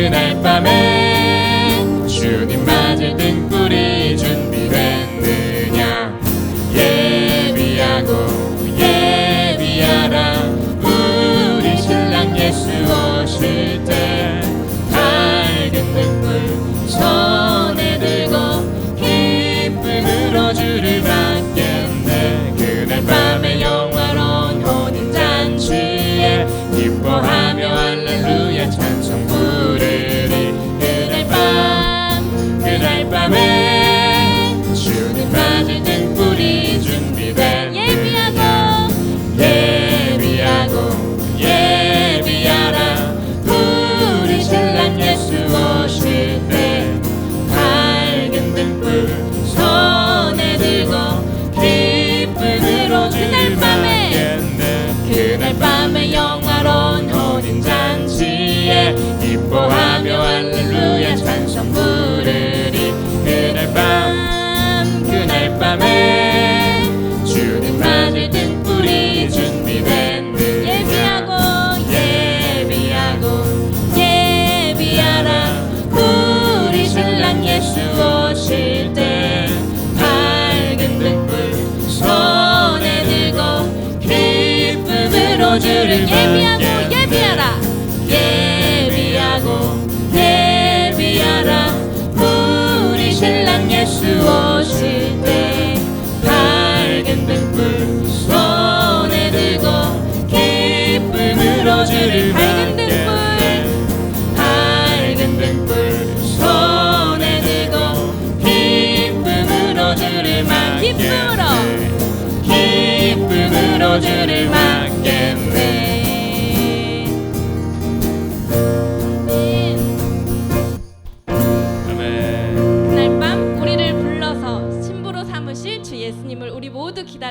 그날 밤에 주님 for I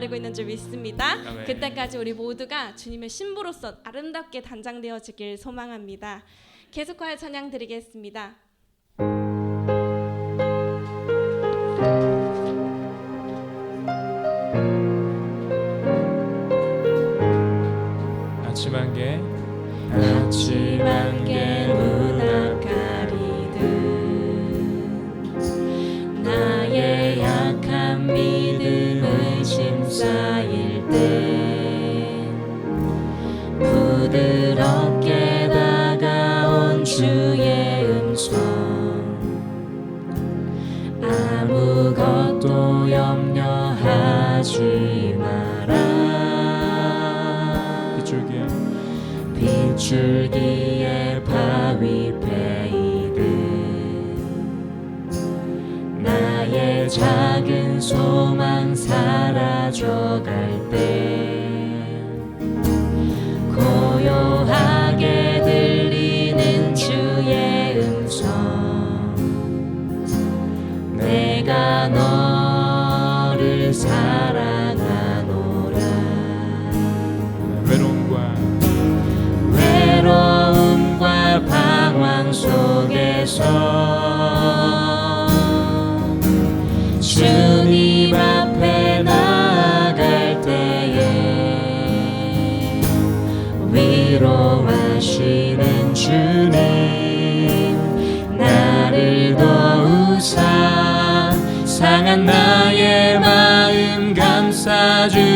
알고 있는 줄 믿습니다. 아멘. 그때까지 우리 모두가 주님의 신부로서 아름답게 단장되어지길 소망합니다. 계속하여 찬양 드리겠습니다. 아침 한개 아침 줄기에 바위 베이듯 나의 작은 소망 사라져갈 때 속에서 주님 앞에 나아갈 때에 위로하시는 주님 나를 더 우사 상한 나의 마음 감싸주시네.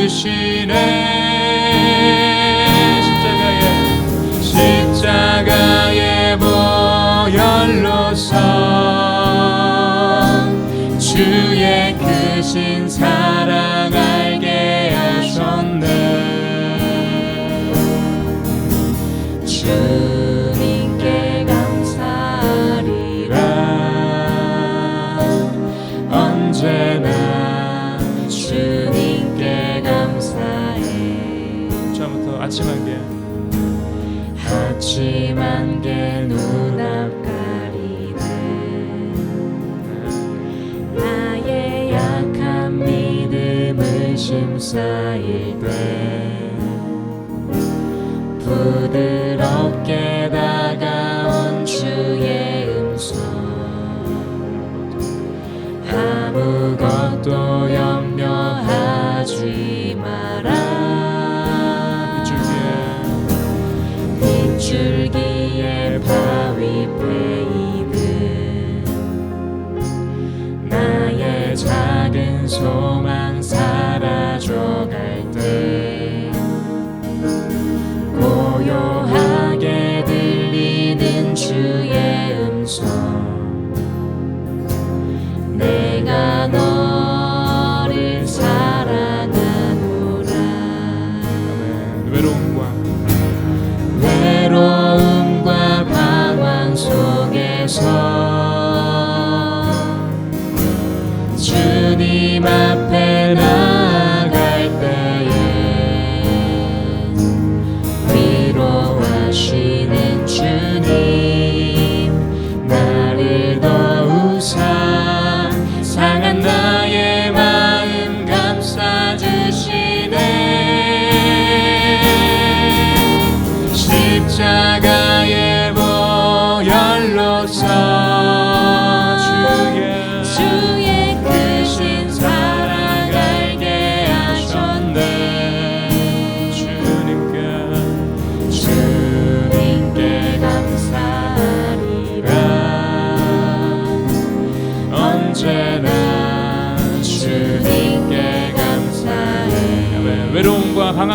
아침한 게 눈앞 가리네 나의 약한 믿음을 심사일 때 부드 song.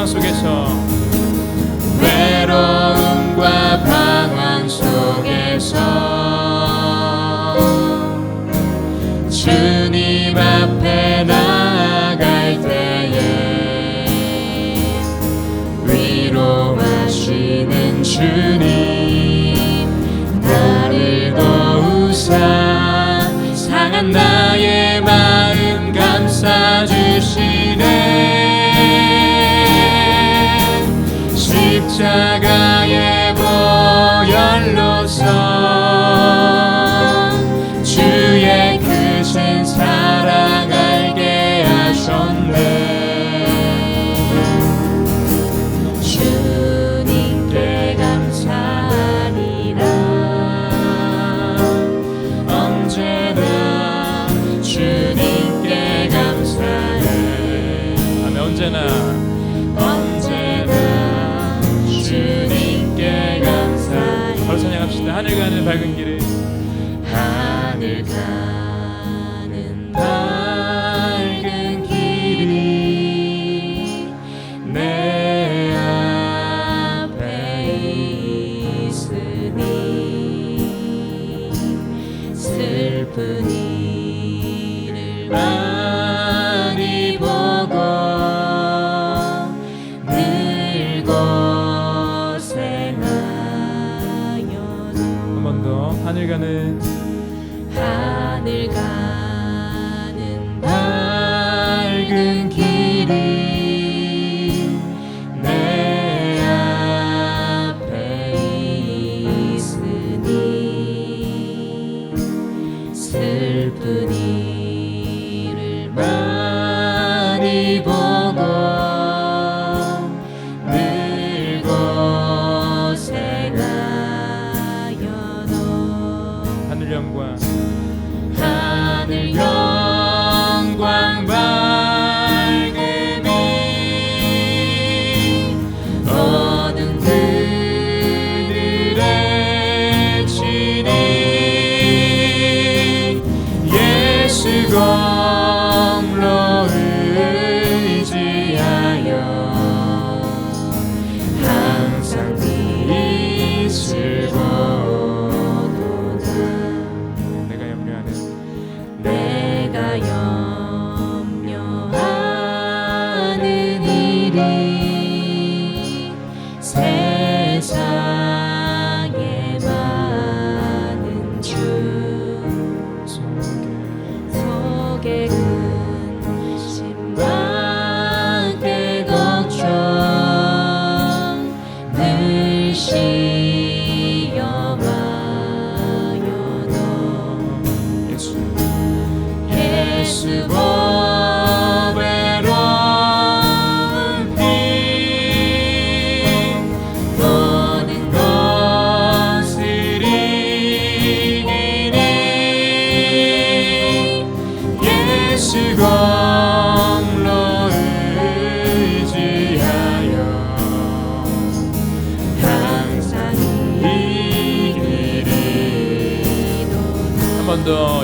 속에서 외로움과 방황 속에서 shine. 밝은 길에 하늘 가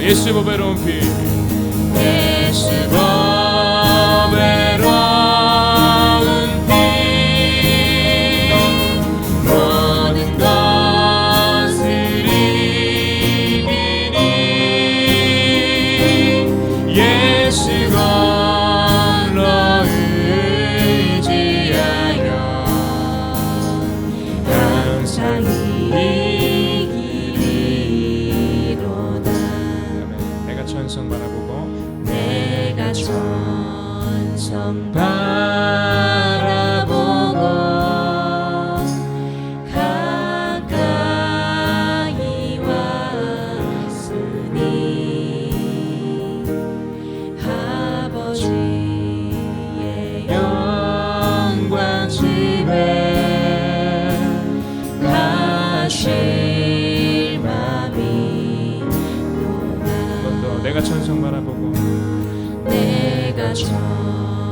예수 보배로운 피 예수 정말 바라보고. 내가 정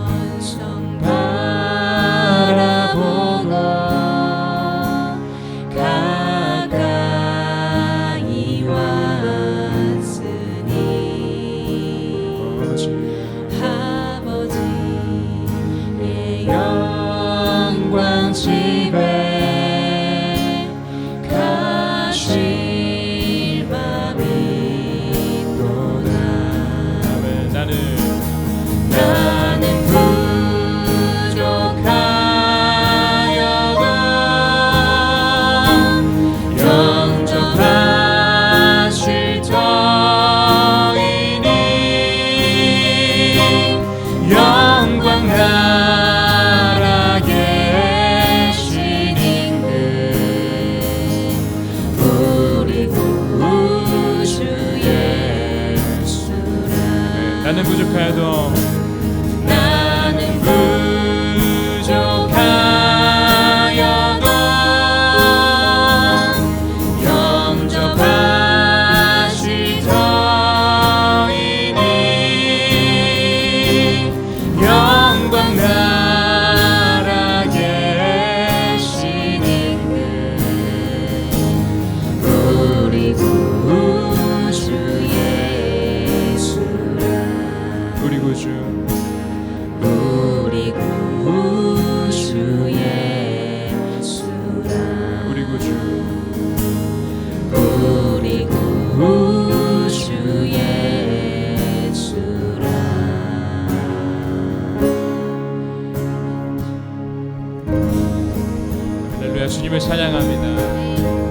주님을 찬양합니다.